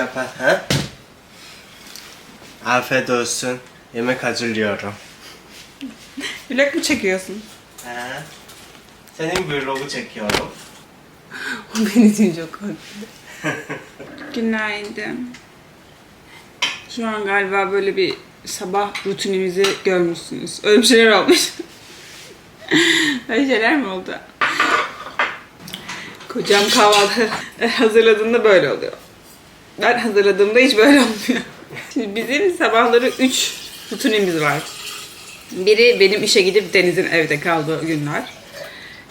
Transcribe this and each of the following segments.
Kapat. Ha? Afiyet olsun. Yemek hazırlıyorum. Vlog mu çekiyorsun? Ha? Senin vlogu çekiyorum. O için çok korktu. Günaydın. Şu an galiba böyle bir sabah rutinimizi görmüşsünüz. Öyle bir şeyler olmuş. Öyle şeyler mi oldu? Kocam kahvaltı hazırladığında böyle oluyor. Ben hazırladığımda hiç böyle olmuyor. Şimdi bizim sabahları 3 rutinimiz var. Biri benim işe gidip Deniz'in evde kaldığı günler.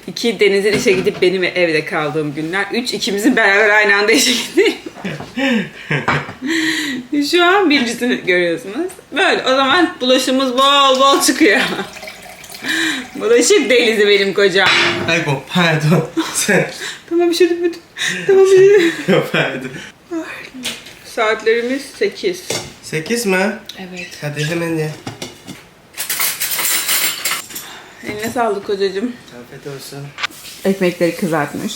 İki, Deniz'in işe gidip benim evde kaldığım günler. Üç, ikimizin beraber aynı anda işe gittiği. Şu an birincisini görüyorsunuz. Böyle o zaman bulaşımız bol bol çıkıyor. Bulaşık delizi benim kocam. Aygı pardon. Sen. Tamam bir şey demedim. Tamam bir şey demedim. pardon. Saatlerimiz 8. Sekiz mi? Evet. Hadi hemen ye. Eline sağlık kocacığım. Afiyet olsun. Ekmekleri kızartmış.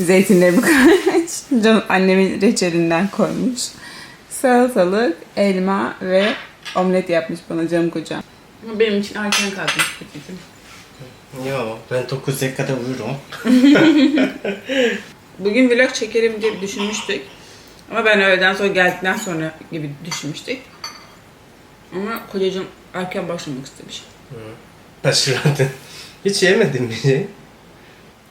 Zeytinlerimi koymuş. Canım annemin reçelinden koymuş. Salatalık, elma ve omlet yapmış bana canım kocam. Benim için erken kalkmış kocacığım. Yo, ben 9'a kadar uyurum. Bugün vlog çekelim diye düşünmüştük. Ama ben öğleden sonra geldikten sonra gibi düşünmüştük. Ama kocacığım erken başlamak istemiş. Başladın. Hiç yemedin mi şey?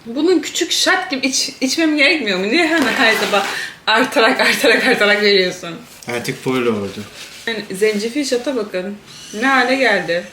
Bunun küçük şat gibi iç, içmem gerekmiyor mu? Niye hemen her sabah artarak artarak artarak veriyorsun? Artık böyle oldu. Yani zencefil şata bakın. Ne hale geldi.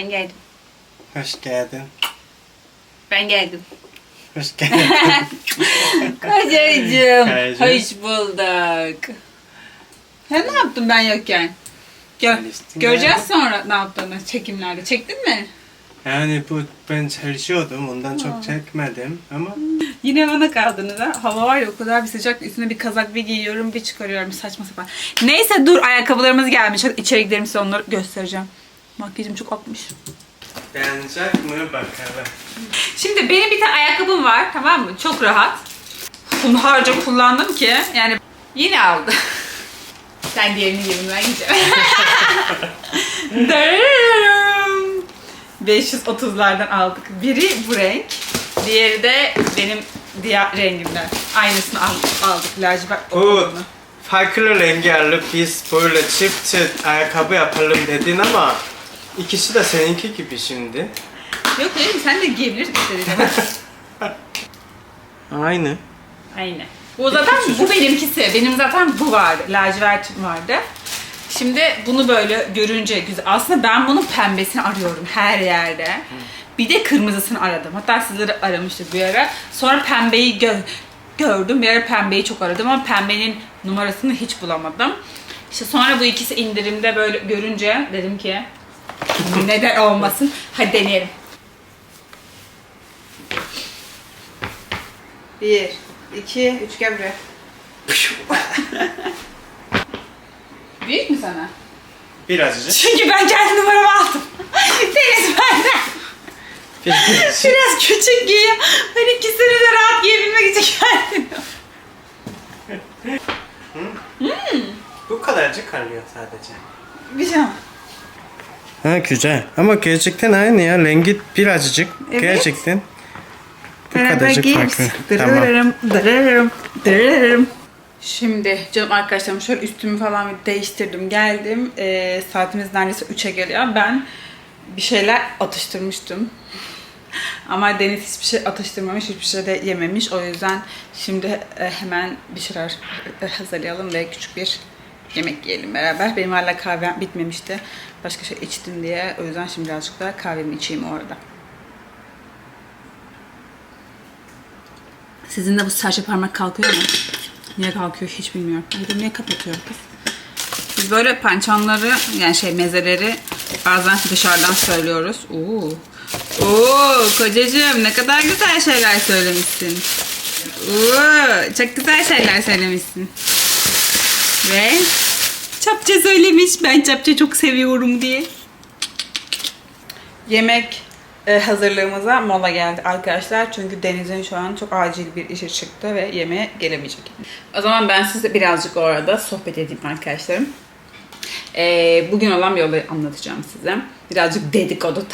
Ben geldim. Hoş geldin. Ben geldim. Hoş geldin. Kocacığım. Hoş bulduk. Sen ne yaptın ben yokken? Gör, Çalıştım göreceğiz ya. sonra ne yaptığını çekimlerde. Çektin mi? yani bu ben çalışıyordum ondan çok çekmedim ama Yine bana kaldınız ha. Hava var ya o kadar bir sıcak. Üstüne bir kazak bir giyiyorum bir çıkarıyorum saçma sapan. Neyse dur ayakkabılarımız gelmiş. Hadi içeri gidelim size onları göstereceğim. Makyajım çok akmış. beğenecek mi bakalım. Şimdi benim bir tane ayakkabım var tamam mı? Çok rahat. Hunharca kullandım ki yani yine aldı. Sen diğerini giyin ben gideceğim. Dararım. 530'lardan aldık. Biri bu renk. Diğeri de benim diğer rengimden. Aynısını al- aldık. Lacivert Bu olanı. farklı rengi alıp biz böyle çift çift ayakkabı yapalım dedin ama ikisi de seninki gibi şimdi. Yok dedim sen de giyebilirsin istediğin zaman. Aynı. Aynen. Bu zaten bu benimkisi. Benim zaten bu vardı. Lacivert vardı. Şimdi bunu böyle görünce güzel. Aslında ben bunun pembesini arıyorum her yerde. Bir de kırmızısını aradım. Hatta sizleri aramıştık bir ara. Sonra pembeyi gö- gördüm. Bir ara pembeyi çok aradım ama pembenin numarasını hiç bulamadım. İşte sonra bu ikisi indirimde böyle görünce dedim ki neden olmasın? Hadi deneyelim. Bir, iki, üç gel buraya. Büyük mü sana? Birazcık. Çünkü ben kendi numaramı aldım. Deniz benden. Biraz küçük giyiyor. Ben ikisini de rahat giyebilmek için kendim. Bu kadarcık kalıyor sadece. Bir şey ama. Ha güzel. Ama gerçekten aynı ya. Rengi birazcık. Evet. Gerçekten. Bu kadarcık farklı. Tamam. Dırırırım, dırırırım, dırırırım. Şimdi canım arkadaşlarım şöyle üstümü falan bir değiştirdim geldim. Ee, saatimiz neredeyse 3'e geliyor. Ben bir şeyler atıştırmıştım. Ama Deniz hiçbir şey atıştırmamış, hiçbir şey de yememiş. O yüzden şimdi e, hemen bir şeyler e, hazırlayalım ve küçük bir yemek yiyelim beraber. Benim hala kahvem bitmemişti. Başka şey içtim diye. O yüzden şimdi birazcık daha kahvemi içeyim orada. Sizin de bu serçe parmak kalkıyor mu? Niye kalkıyor hiç bilmiyorum. Bir niye kapatıyor kız? Biz böyle pançanları yani şey mezeleri bazen dışarıdan söylüyoruz. Oo. Oo kocacığım ne kadar güzel şeyler söylemişsin. Oo, çok güzel şeyler söylemişsin. Ve çapça söylemiş. Ben çapça çok seviyorum diye. Yemek e, hazırlığımıza mola geldi arkadaşlar. Çünkü Deniz'in şu an çok acil bir işi çıktı ve yemeğe gelemeyecek. O zaman ben size birazcık orada sohbet edeyim arkadaşlarım. E, bugün olan bir olayı anlatacağım size. Birazcık dedikodu.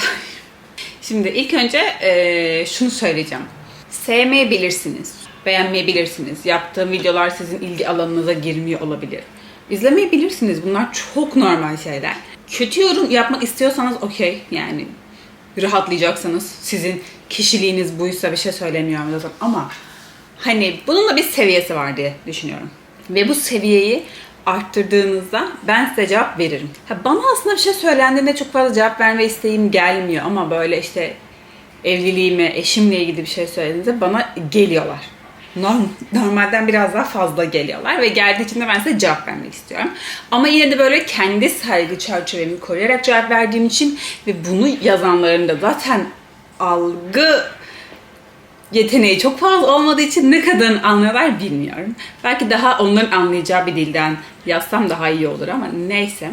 Şimdi ilk önce e, şunu söyleyeceğim. Sevmeyebilirsiniz, beğenmeyebilirsiniz. Yaptığım videolar sizin ilgi alanınıza girmiyor olabilir. İzlemeyebilirsiniz. Bunlar çok normal şeyler. Kötü yorum yapmak istiyorsanız okey. Yani rahatlayacaksanız sizin kişiliğiniz buysa bir şey söylemiyorum zaten ama hani bunun da bir seviyesi var diye düşünüyorum. Ve bu seviyeyi arttırdığınızda ben size cevap veririm. Ha, bana aslında bir şey söylendiğinde çok fazla cevap verme isteğim gelmiyor ama böyle işte evliliğime, eşimle ilgili bir şey söylediğinizde bana geliyorlar. Norm, normalden biraz daha fazla geliyorlar ve geldiği için de ben size cevap vermek istiyorum. Ama yine de böyle kendi saygı çerçevemi koruyarak cevap verdiğim için ve bunu yazanların da zaten algı yeteneği çok fazla olmadığı için ne kadar anlıyorlar bilmiyorum. Belki daha onların anlayacağı bir dilden yazsam daha iyi olur ama neyse.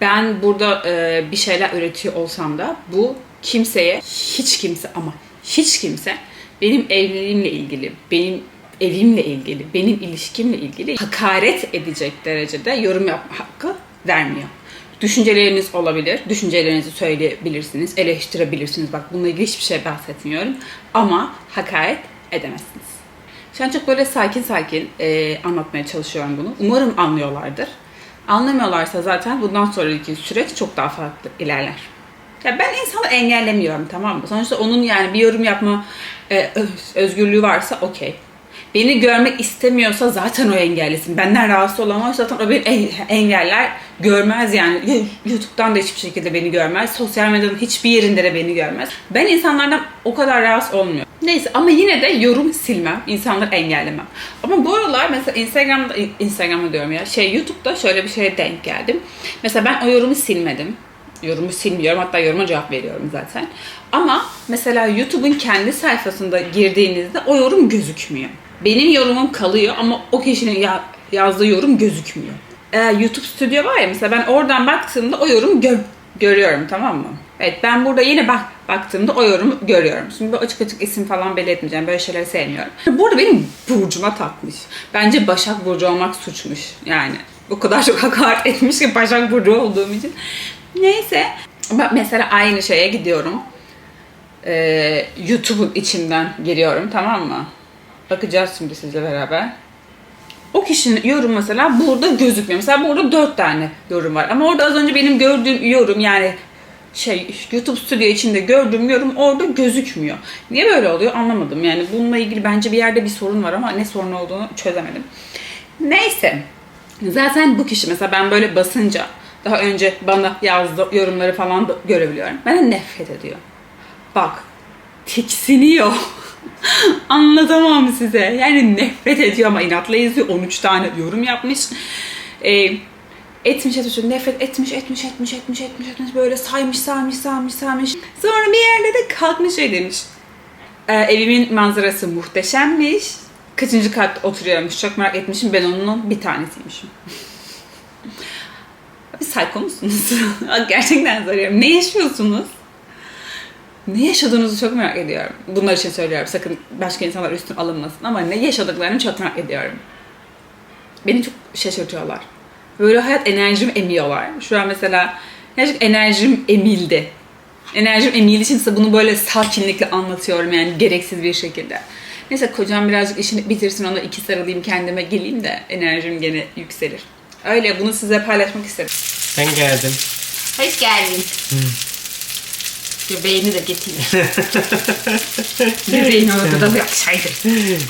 Ben burada e, bir şeyler üretiyor olsam da bu kimseye, hiç kimse ama hiç kimse benim evliliğimle ilgili, benim evimle ilgili, benim ilişkimle ilgili hakaret edecek derecede yorum yapma hakkı vermiyor. Düşünceleriniz olabilir. Düşüncelerinizi söyleyebilirsiniz, eleştirebilirsiniz. Bak bununla ilgili hiçbir şey bahsetmiyorum. Ama hakaret edemezsiniz. Şu an çok böyle sakin sakin e, anlatmaya çalışıyorum bunu. Umarım anlıyorlardır. Anlamıyorlarsa zaten bundan sonraki süreç çok daha farklı ilerler. Ya ben insanı engellemiyorum tamam mı? Sonuçta onun yani bir yorum yapma e, öz- özgürlüğü varsa okey. Beni görmek istemiyorsa zaten o engellesin. Benden rahatsız olamaz zaten o beni en- engeller. Görmez yani. YouTube'dan da hiçbir şekilde beni görmez. Sosyal medyanın hiçbir yerinde de beni görmez. Ben insanlardan o kadar rahatsız olmuyorum. Neyse ama yine de yorum silmem. insanları engellemem. Ama bu aralar mesela Instagram'da, Instagram'da diyorum ya şey YouTube'da şöyle bir şeye denk geldim. Mesela ben o yorumu silmedim yorumu silmiyorum. Hatta yoruma cevap veriyorum zaten. Ama mesela YouTube'un kendi sayfasında girdiğinizde o yorum gözükmüyor. Benim yorumum kalıyor ama o kişinin ya- yazdığı yorum gözükmüyor. Ee, YouTube Studio var ya mesela ben oradan baktığımda o yorumu gö- görüyorum tamam mı? Evet ben burada yine bak baktığımda o yorumu görüyorum. Şimdi açık açık isim falan belirtmeyeceğim. Böyle şeyleri sevmiyorum. Burada benim burcuma takmış. Bence Başak Burcu olmak suçmuş. Yani o kadar çok hakaret etmiş ki Başak Burcu olduğum için. Neyse. Ben mesela aynı şeye gidiyorum. Ee, YouTube'un içinden giriyorum tamam mı? Bakacağız şimdi sizle beraber. O kişinin yorum mesela burada gözükmüyor. Mesela burada dört tane yorum var. Ama orada az önce benim gördüğüm yorum yani şey YouTube stüdyo içinde gördüğüm yorum orada gözükmüyor. Niye böyle oluyor anlamadım. Yani bununla ilgili bence bir yerde bir sorun var ama ne sorun olduğunu çözemedim. Neyse. Zaten bu kişi mesela ben böyle basınca daha önce bana yazdığı yorumları falan da görebiliyorum. Benden nefret ediyor. Bak tiksiniyor. Anlatamam size. Yani nefret ediyor ama inatla yazıyor. 13 tane yorum yapmış. Ee, etmiş etmiş nefret etmiş etmiş etmiş etmiş etmiş etmiş böyle saymış saymış saymış saymış. Sonra bir yerde de kalkmış şey demiş. Ee, evimin manzarası muhteşemmiş. Kaçıncı katta oturuyormuş çok merak etmişim. Ben onun bir tanesiymişim. Bir sayko musunuz? Gerçekten soruyorum. Ne yaşıyorsunuz? Ne yaşadığınızı çok merak ediyorum. Bunlar için söylüyorum. Sakın başka insanlar üstüne alınmasın ama ne yaşadıklarını çok merak ediyorum. Beni çok şaşırtıyorlar. Böyle hayat enerjimi emiyorlar. Şu an mesela gerçekten enerjim emildi. Enerjim emildiği için size bunu böyle sakinlikle anlatıyorum yani gereksiz bir şekilde. Neyse kocam birazcık işini bitirsin ona iki sarılayım kendime geleyim de enerjim gene yükselir. Öyle bunu size paylaşmak istedim. Ben geldim. Hoş geldin. Göbeğini de getireyim. Göbeğini orada da bıraksaydı.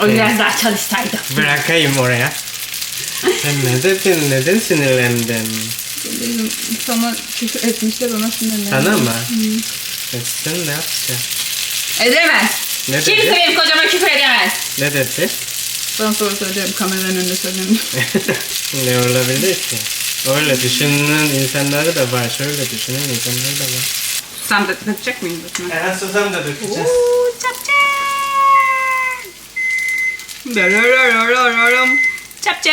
O biraz daha çalışsaydı. Bırakayım oraya. Sen ne dedin? Neden sinirlendin? Benim sana küfür etmişler ona sinirlendim. Sana mı? Sen ne yapacaksın? Edemez. Ne Kimse dedi? benim kocama küfür edemez. Ne dedi? Sana sonra söyleyeceğim kameranın önünde söyleyeyim. ne olabilir ki? Öyle düşünen insanları da var. Şöyle düşünen insanları da var. Sen de dökecek miyim üstüne? Eğer susam da dökeceğiz. Uuu çapçı. Çapçı.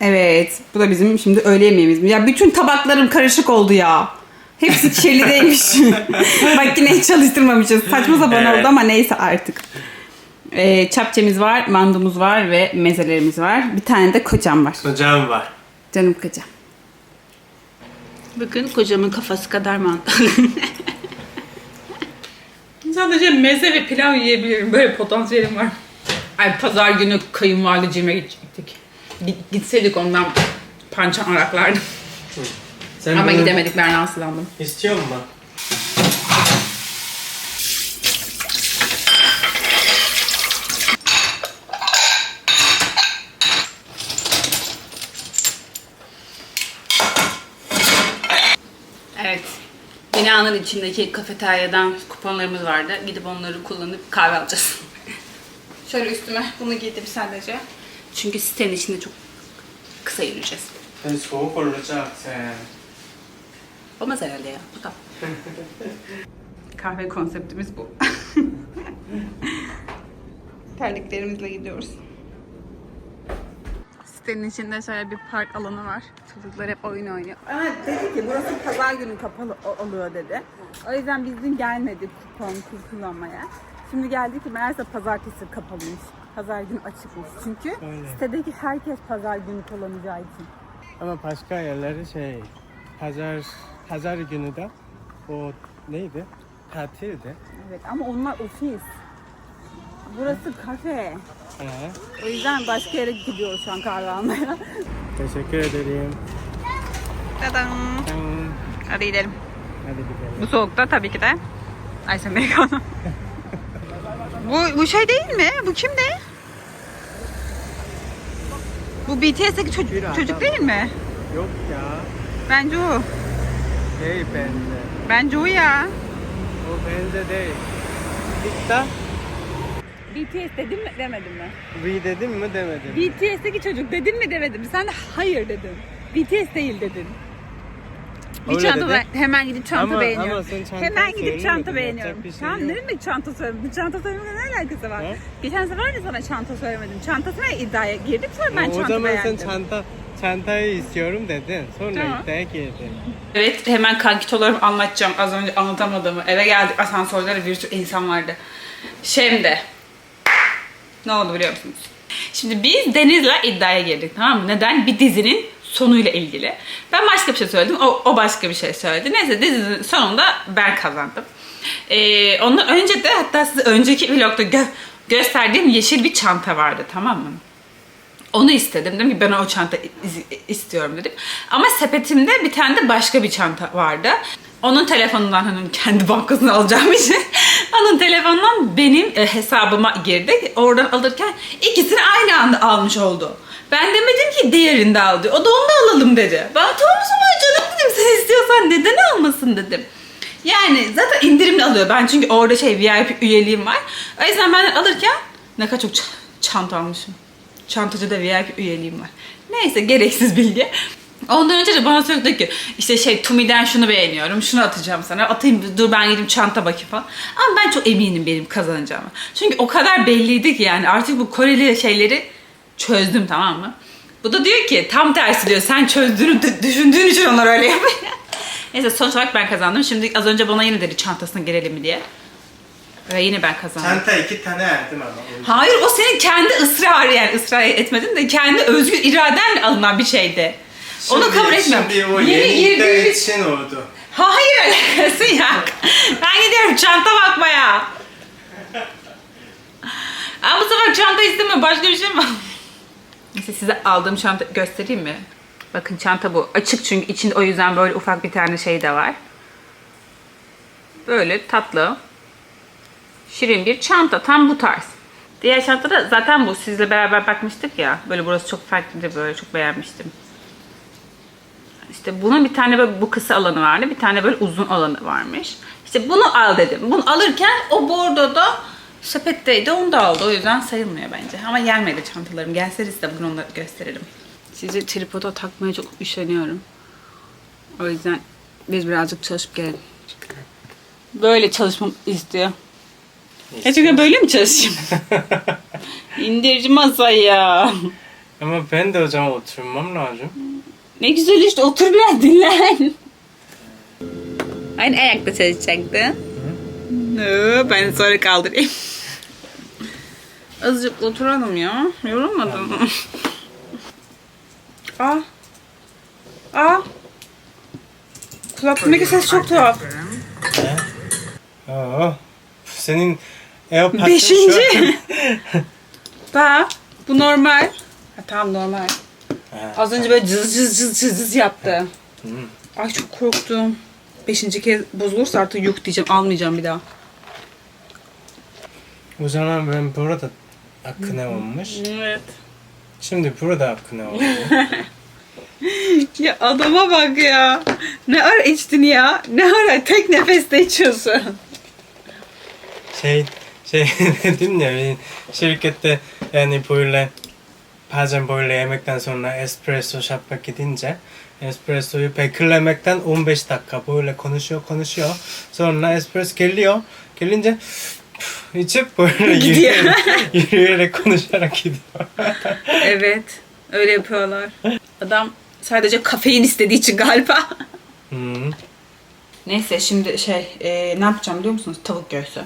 Evet, bu da bizim şimdi öğle yemeğimiz. Ya bütün tabaklarım karışık oldu ya. Hepsi kirlideymiş. Makineyi çalıştırmamışız. Saçma sapan Evet. oldu ama neyse artık. Ee, çapçemiz var, mandumuz var ve mezelerimiz var. Bir tane de kocam var. Hocam var. Canım kocam. Bakın kocamın kafası kadar mantı. Sadece meze ve pilav yiyebilirim. Böyle potansiyelim var. Ay pazar günü kayınvalideciğime gidecektik. Git- Gitseydik ondan pançan araklardım. Sen Ama bunu gidemedik ben rahatsızlandım. İstiyor musun? Evet. Binanın içindeki kafeteryadan kuponlarımız vardı. Gidip onları kullanıp kahve alacağız. Şöyle üstüme bunu giydim sadece. Çünkü sitenin içinde çok kısa yürüyeceğiz. Ben soğuk olacak sen. Olmaz herhalde ya. Bu da. Kahve konseptimiz bu. Terliklerimizle gidiyoruz. Sitenin içinde şöyle bir park alanı var. Çocuklar hep oyun oynuyor. Ama dedi ki burası pazar günü kapalı oluyor dedi. O yüzden biz dün gelmedik kupon kullanmaya. Şimdi geldik ki meğerse pazartesi kapalıymış. Pazar günü açıkmış. Çünkü Öyle. sitedeki herkes pazar günü kullanacağı için. Ama başka yerleri şey, pazar, pazar günü de o neydi? Tatildi. Evet ama onlar ofis. Burası kafe. Ee, O yüzden başka yere gidiyoruz şu an kahve almaya. teşekkür ederim. Tadam. Hadi gidelim. Hadi gidelim. Bu soğukta tabii ki de Ice Americano. bu, bu şey değil mi? Bu kimdi? Bu BTS'teki çocuk, Bir adam. çocuk değil mi? Yok ya. Bence o. Değil bence. Bence o ya. O bence değil. İşte BTS dedim mi demedim mi? we dedim mi demedim. BTS'teki çocuk dedin mi demedim mi? Sen de hayır dedin. BTS değil dedin. Bir Öyle çanta dedi. be- hemen gidip çanta Ama- beğeniyorum. ama sen çantayı hemen gidip söylemedin, çanta yapacak beğeniyorum. bir şey tamam yok. ne demek çanta söylemedim? Çanta söylemekle ne alakası var? He? Geçen sefer de sana çanta söylemedim. Çantasına iddiaya girdik sonra ben o çanta zaman beğendim. sen çanta çantayı istiyorum dedin. Sonra Tamam. iddiaya girdin. Evet hemen kankitolarımı anlatacağım. Az önce anlatamadığımı. Eve geldik asansörde bir sürü insan vardı. Şimdi ne oldu biliyor musunuz? Şimdi biz Deniz'le iddiaya girdik tamam mı? Neden? Bir dizinin sonuyla ilgili. Ben başka bir şey söyledim. O, o başka bir şey söyledi. Neyse dizinin sonunda ben kazandım. Ee, ondan önce de hatta size önceki vlogda gö- gösterdiğim yeşil bir çanta vardı tamam mı? Onu istedim. Dedim ki ben o çanta istiyorum dedim. Ama sepetimde bir tane de başka bir çanta vardı. Onun telefonundan hani kendi bankasını alacağım için onun telefonundan benim e, hesabıma girdi. Oradan alırken ikisini aynı anda almış oldu. Ben demedim ki diğerini de al diyor. O da onu da alalım dedi. Ben tamam canım dedim sen istiyorsan neden almasın dedim. Yani zaten indirimli alıyor. Ben çünkü orada şey VIP üyeliğim var. O yüzden ben alırken ne kadar çok çanta almışım. Çantacıda VIP üyeliğim var. Neyse gereksiz bilgi. Ondan önce de bana söyledi ki işte şey Tumi'den şunu beğeniyorum, şunu atacağım sana. Atayım dur ben gideyim çanta bakayım falan. Ama ben çok eminim benim kazanacağımı. Çünkü o kadar belliydi ki yani artık bu Koreli şeyleri çözdüm tamam mı? Bu da diyor ki tam tersi diyor sen çözdüğünü dü- düşündüğün için onlar öyle yapıyor. Neyse sonuç olarak ben kazandım. Şimdi az önce bana yine dedi çantasına girelim mi diye. Ve yine ben kazandım. Çanta iki tane aldım ama. Hayır o senin kendi ısrarı yani ısrar etmedin de kendi özgür iradenle alınan bir şeydi. Onu kabul etmiyorum. Şimdi o yeni, iddia girdiğimiz- için oldu. Hayır alakası yok. ben gidiyorum çanta bakmaya. Ama bu sefer çanta istemiyorum. Başka bir şey mi? Neyse size aldığım çanta göstereyim mi? Bakın çanta bu. Açık çünkü içinde o yüzden böyle ufak bir tane şey de var. Böyle tatlı. Şirin bir çanta. Tam bu tarz. Diğer çantada zaten bu. Sizle beraber bakmıştık ya. Böyle burası çok farklıdır böyle. Çok beğenmiştim. İşte bunun bir tane böyle bu kısa alanı vardı. Bir tane böyle uzun alanı varmış. İşte bunu al dedim. Bunu alırken o bordoda sepetteydi. Onu da aldı. O yüzden sayılmıyor bence. Ama gelmedi çantalarım. Gelse size bugün onları gösteririm. Sizi tripoda takmaya çok üşeniyorum. O yüzden biz birazcık çalışıp gelelim. Böyle çalışmam istiyor. Gerçekten böyle mi çalışayım? İndirici masaya. Ama ben de o zaman oturmam lazım. Ne güzel işte otur biraz dinlen. Aynı ayakta çalışacaktın. Hı, Ben sonra kaldırayım. Azıcık oturalım ya. Yorulmadın mı? Aa. Aa. Kulaklığımdaki ses çok tuhaf. Aa, senin AirPods'ın Beşinci. Bak bu normal. Ha, tamam normal. Ha, Az önce böyle cız cız cız cız cız yaptı. Hı. Ay çok korktum. Beşinci kez bozulursa artık yok diyeceğim. Almayacağım bir daha. O zaman ben burada akne olmuş. Evet. Şimdi burada akne oldu. Ya adama bak ya. Ne ara içtin ya? Ne ara tek nefeste içiyorsun? şey şey dedim ya benim şirkette yani böyle bazen böyle yemekten sonra espresso shop'a gidince espressoyu beklemekten 15 dakika böyle konuşuyor konuşuyor sonra espresso geliyor gelince içip böyle yürüyerek, yürüyerek konuşarak gidiyor. Evet. Öyle yapıyorlar. Adam sadece kafein istediği için galiba. Hmm. Neyse şimdi şey e, ne yapacağım biliyor musunuz? Tavuk göğsü.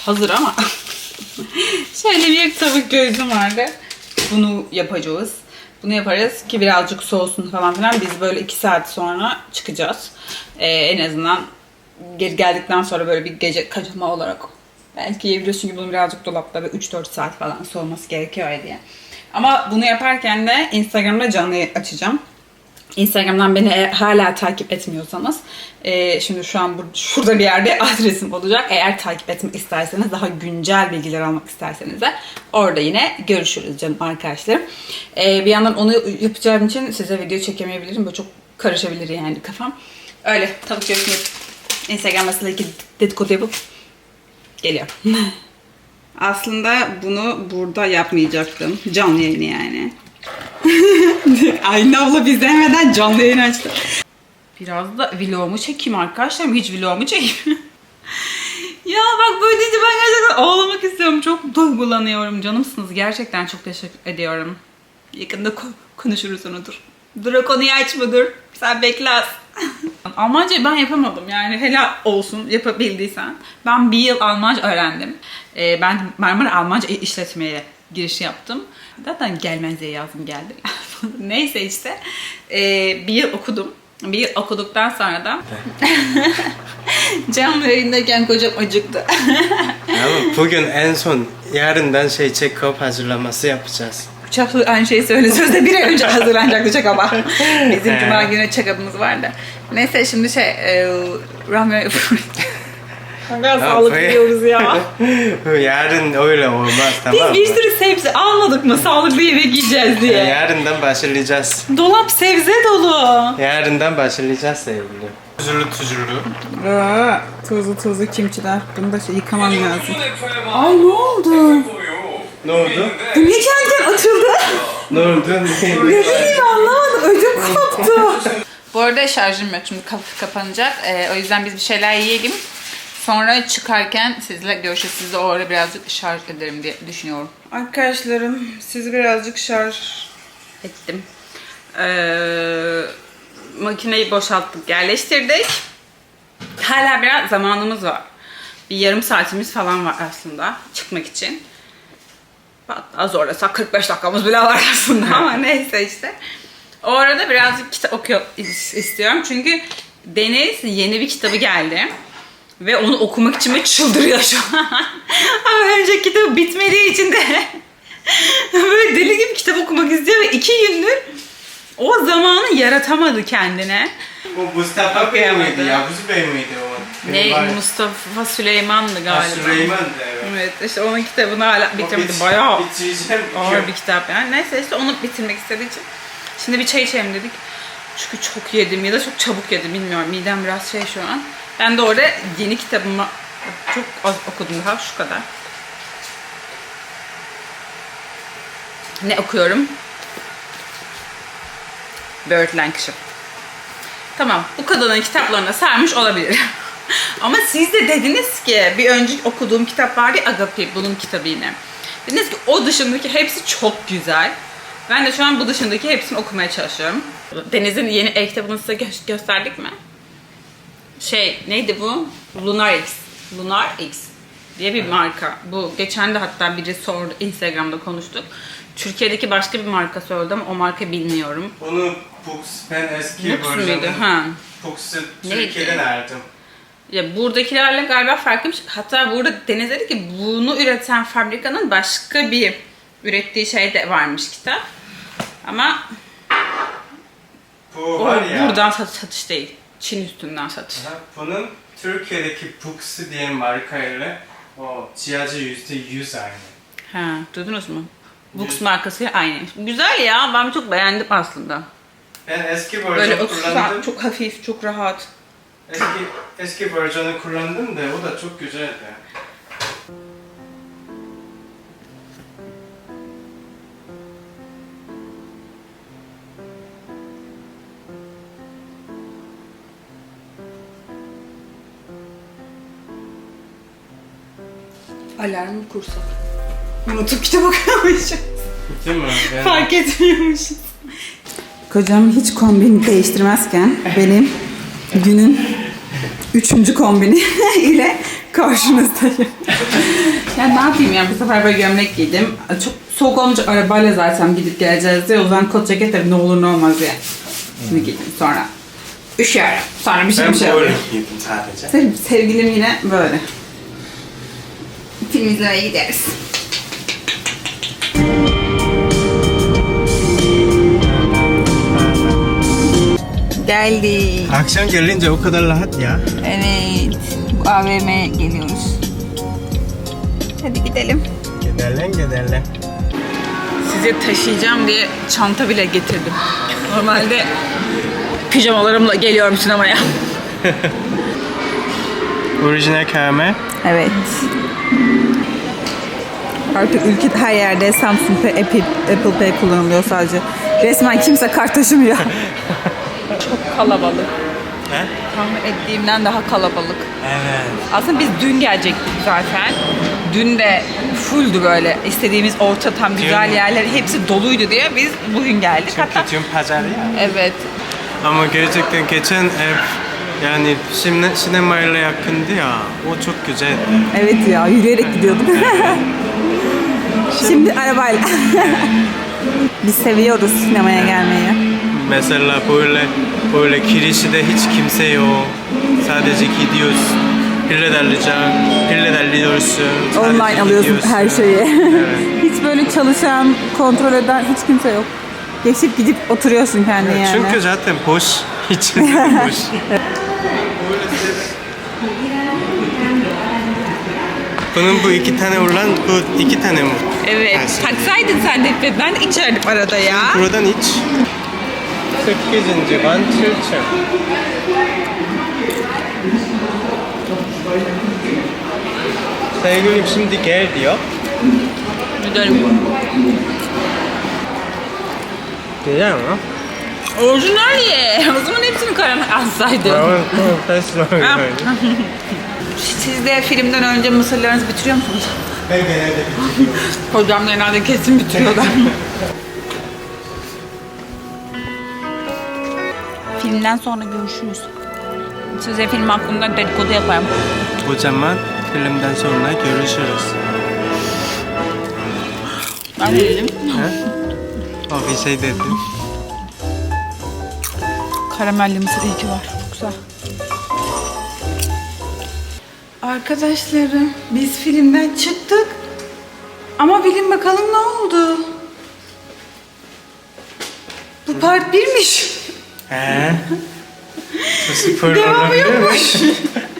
Hazır ama. Şöyle bir tavuk göğsüm vardı. Bunu yapacağız. Bunu yaparız ki birazcık soğusun falan filan. Biz böyle iki saat sonra çıkacağız. E, en azından geri geldikten sonra böyle bir gece kaçırma olarak belki yiyebiliyorsun çünkü bunun birazcık dolapta bir 3-4 saat falan soğuması gerekiyor diye. Ama bunu yaparken de Instagram'da canlı açacağım. Instagram'dan beni eğer hala takip etmiyorsanız e, şimdi şu an bur- şurada bir yerde adresim olacak. Eğer takip etmek isterseniz daha güncel bilgiler almak isterseniz de orada yine görüşürüz canım arkadaşlarım. E, bir yandan onu yapacağım için size video çekemeyebilirim. Böyle çok karışabilir yani kafam. Öyle tavuk göğsünü Instagram iki dedikodu yapıp geliyorum. Aslında bunu burada yapmayacaktım. Canlı yayını yani. Aynı abla biz demeden canlı yayın açtı. Biraz da vlogumu çekeyim arkadaşlar. Hiç vlogumu çekeyim. ya bak böyle deyince ben gerçekten ağlamak istiyorum. Çok duygulanıyorum. Canımsınız. Gerçekten çok teşekkür ediyorum. Yakında ko- konuşuruz onu dur. Dur o konuyu açma dur. Sen bekle az. Almancayı ben yapamadım yani helal olsun yapabildiysen. Ben bir yıl Almanca öğrendim. Ee, ben Marmara Almanca işletmeye giriş yaptım. Zaten gelmez diye yazdım geldi. Neyse işte ee, bir yıl okudum. Bir yıl okuduktan sonra da canlı yayındayken kocam acıktı. Ama bugün en son yarından şey check-up hazırlaması yapacağız. Çaklı aynı şeyi söyle sözde bir ay önce hazırlanacaktı check-up'a. Bizim cuma günü check-up'ımız vardı. Neyse şimdi şey e, yapıyoruz. Ne kadar sağlıklı yiyoruz ya. Yarın öyle olmaz tamam Biz bir sürü sebze almadık mı sağlıklı yemek yiyeceğiz diye. Yarından başlayacağız. Dolap sebze dolu. Yarından başlayacağız sevgili. Tuzlu tuzlu. Aa, tuzlu tuzlu kimçiler. Bunu da şey yıkamam lazım. Ay ne oldu? Ne oldu? Bu niye kendiden açıldı? Ne oldu? Ne bileyim anlamadım. Ödüm koptu. Bu arada şarjım yok. Şimdi kap- kapanacak. Ee, o yüzden biz bir şeyler yiyelim. Sonra çıkarken sizle görüşürüz. Sizi o ara birazcık şarj ederim diye düşünüyorum. Arkadaşlarım sizi birazcık şarj ettim. Ee, makineyi boşalttık, yerleştirdik. Hala biraz zamanımız var. Bir yarım saatimiz falan var aslında çıkmak için. Hatta zorlasak 45 dakikamız bile var aslında ama neyse işte. O arada birazcık kitap okuyor is- istiyorum. Çünkü Deniz yeni bir kitabı geldi. Ve onu okumak için böyle çıldırıyor şu an. ama önceki kitabı bitmediği için de böyle deli gibi kitap okumak istiyor ve iki gündür o zamanı yaratamadı kendine. Bu Mustafa Bey miydi? Yavuz Bey miydi o? Ne. Mustafa Süleyman'dı Ha, galiba. Süleyman da evet. Evet işte onun kitabını hala O bitirmedim. bit- Bayağı bitireceğim ağır bir kitap yani. Neyse işte onu bitirmek istediği için. Şimdi bir çay içelim dedik. Çünkü çok yedim ya da çok çabuk yedim bilmiyorum. Midem biraz şey şu an. Ben de orada yeni kitabımı çok az okudum daha şu kadar. Ne okuyorum? Burt Lancashire. Tamam bu kadının kitaplarına sarmış olabilir. Ama siz de dediniz ki bir önceki okuduğum kitap vardı ya, Agapi bunun kitabı yine. Dediniz ki o dışındaki hepsi çok güzel. Ben de şu an bu dışındaki hepsini okumaya çalışıyorum. Deniz'in yeni el kitabını size gö- gösterdik mi? Şey neydi bu? Lunar X. Lunar X diye bir marka. Bu geçen de hatta biri sordu Instagram'da konuştuk. Türkiye'deki başka bir marka sordu ama o marka bilmiyorum. Onu ben eski Lux muydu? Ha. Neydi? Türkiye'den aldım. Ya buradakilerle galiba farklıymış. Hatta burada Deniz dedi ki bunu üreten fabrikanın başka bir ürettiği şey de varmış kitap. Ama Bu o var ya. buradan sat- satış değil. Çin üstünden satış. Bunun Türkiye'deki Books diye markayla o cihazı yüzde yüz aynı. Ha, duydunuz mu? Books markası aynıymış. Güzel ya. Ben çok beğendim aslında. Ben eski Böyle versiyonu otursan kullandım. çok hafif, çok rahat. Eski eski versiyonu kullandım da o da çok güzeldi. Alarmı kursak. Unutup kitap okuyormuşum. Değil mi? Ben- Fark etmiyormuşuz. Kocam hiç kombin değiştirmezken benim günün üçüncü kombini ile karşınızdayım. yani ne yapayım yani bu sefer böyle gömlek giydim. Çok soğuk olunca arabayla zaten gidip geleceğiz diye o zaman kot ceket de ne olur ne olmaz diye. Bunu giydim sonra. Üşüyorum. Sonra bir şey Ben bir şey böyle giydim sadece. Sev- Sevgilim yine böyle. Film izlemeye gideriz. Geldik. Akşam gelince o kadar rahat ya. Evet. Bu AVM'ye geliyoruz. Hadi gidelim. Gidelim gidelim. Size taşıyacağım diye çanta bile getirdim. Normalde pijamalarımla geliyorum sinemaya. Orijinal kahve. Evet. Artık ülke her yerde Samsung Pay, Apple, Apple Pay kullanılıyor sadece. Resmen kimse kart taşımıyor. Çok kalabalık. He? Tahmin ettiğimden daha kalabalık. Evet. Aslında biz dün gelecektik zaten. Dün de fulldü böyle. İstediğimiz orta tam güzel Dün- yerler hepsi doluydu diye biz bugün geldik. Hatta Çünkü tüm pazar ya. evet. Ama gerçekten geçen ev yani şimdi sinemayla yakındı ya. O çok güzeldi. Evet ya yürüyerek gidiyorduk. Şimdi arabayla. biz seviyoruz sinemaya gelmeyi. Mesela böyle böyle kirişide hiç kimse yok. Sadece gidiyoruz. Alacağım. Bilet alıyorsun. sadece Online alıyorsun gidiyorsun. her şeyi. Evet. Hiç böyle çalışan, kontrol eden hiç kimse yok. Geçip gidip oturuyorsun kendin yani. Çünkü zaten boş. De boş. Bunun bu iki tane olan bu iki tane mi? Evet. Şimdi. Taksaydın sen de ve ben içerdim arada ya. Buradan iç. 8. van 7층. Sevgilim şimdi gel diyor. Gidelim. Güzel mi? Orijinal ye. O zaman hepsini karan. Tamam, profesyonel. Siz de filmden önce mısırlarınızı bitiriyor musunuz? Ben genelde bitiriyorum. Hocam genelde kesin bitiriyorlar. Filmden sonra görüşürüz. Size film hakkında dedikodu yaparım. O zaman filmden sonra görüşürüz. Ben de dedim. O bir şey dedi. Karamelli mısır iyi ki var. Çok güzel. Arkadaşlarım biz filmden çıktık. Ama bilin bakalım ne oldu? Bu part birmiş. He? Spor Devamı yokmuş.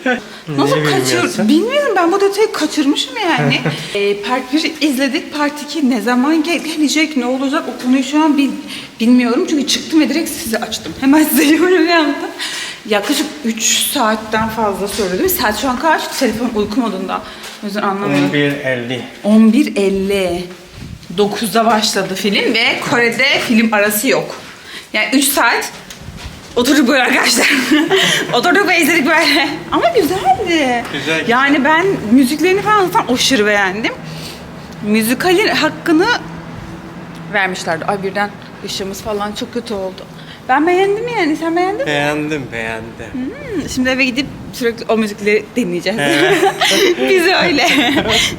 Nasıl kaçır? Bilmiyorum ben bu detayı kaçırmışım yani. e, part 1 izledik, part 2 ne zaman gel- gelecek, ne olacak o konuyu şu an bil- bilmiyorum. Çünkü çıktım ve direkt sizi açtım. Hemen size yorum yaptım. Yaklaşık 3 saatten fazla sürdü? Saat şu an kaç? Telefon uyku modunda. O yüzden anlamıyorum. 11.50. 11.50. 9'da başladı film ve Kore'de film arası yok. Yani 3 saat oturduk böyle arkadaşlar. oturduk ve izledik böyle. Ama güzeldi. Güzel. Yani ben müziklerini falan zaten aşırı beğendim. Müzikalin hakkını vermişlerdi. Ay birden ışığımız falan çok kötü oldu. Ben beğendim yani. Sen beğendin mi? Beğendim beğendim. Hmm, Şimdi eve gidip sürekli o müzikleri dinleyeceğiz. Biz öyle.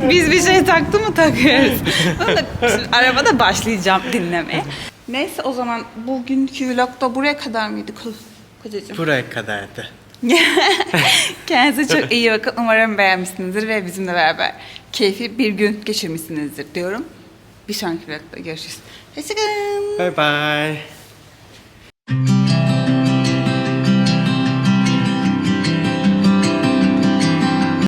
Biz bir şey taktı mı takıyoruz. Onu da arabada başlayacağım dinlemeye. Neyse o zaman bugünkü vlog da buraya kadar mıydı ko- kocacığım? Buraya kadardı. Kendinize çok iyi bakın. Umarım beğenmişsinizdir ve bizimle beraber keyifli bir gün geçirmişsinizdir diyorum. Bir sonraki vlogda görüşürüz. Hoşçakalın. Bye bye.